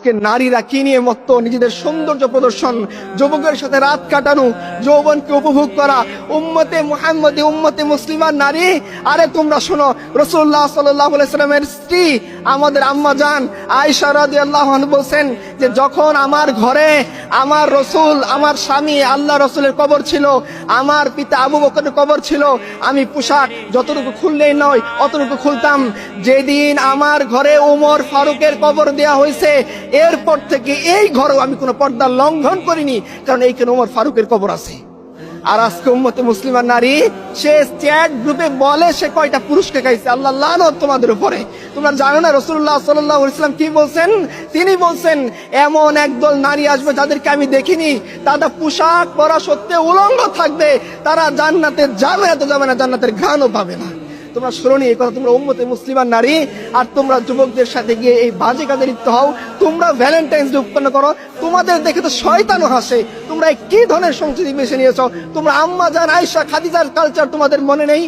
আজকে নারীরা কি নিয়ে মত্ত? নিজেদের সৌন্দর্য প্রদর্শন, যুবকের সাথে রাত কাটানো, যৌবনকে উপভোগ করা। উম্মতে মুহাম্মদী উম্মতে মুসলিমান নারী, আরে তোমরা শোনো রসুল্লাহ সাল্লামের স্ত্রী, আমাদের আম্মা জান আয়সা রাদি আল্লাহ বলছেন যে যখন আমার ঘরে আমার রসুল, আমার স্বামী আল্লাহ রসুলের কবর ছিল, আমার পিতা আবু বকরের কবর ছিল, আমি পোশাক যতটুকু খুললেই নয়, অতটুকু খুলতাম। যেদিন আমার ঘরে ওমর ফারুকের কবর দেয়া হয়েছে এরপর থেকে এই ঘরেও আমি কোনো পর্দা লঙ্ঘন করিনি, কারণ এইখানে ওমর ফারুকের কবর আছে। আর আজকে উম্মতে মুসলিমার নারী, সে চ্যাট গ্রুপে বলে সে কয়টা পুরুষকে খাইছে, আল্লাহ তোমাদের উপরে। তোমরা জানো না রসুল্লাহ সাল্লাহ ইসলাম কি বলছেন? তিনি বলছেন, এমন একদল নারী আসবে যাদেরকে আমি দেখিনি। তারা পোশাক পরা সত্ত্বেও উলঙ্গ থাকবে। তারা জান্নাতে যাবে না তো যাবে না, জান্নাতের ঘ্রাণও পাবে না। তোমরা শুনি এই কথা তোমরা উম্মতে মুসলিমান নারী, আর তোমরা যুবকদের সাথে গিয়ে এই বাজে কাজে লিপ্ত হও। তোমরা ভ্যালেন্টাইন্স ডে উৎপন্ন করো। তোমাদের দেখে তো শয়তানও হাসে। তোমরা কি ধরনের সংস্কৃতি বেছে নিয়েছ? তোমরা আম্মা জান আয়সা খাদিজার কালচার তোমাদের মনে নেই?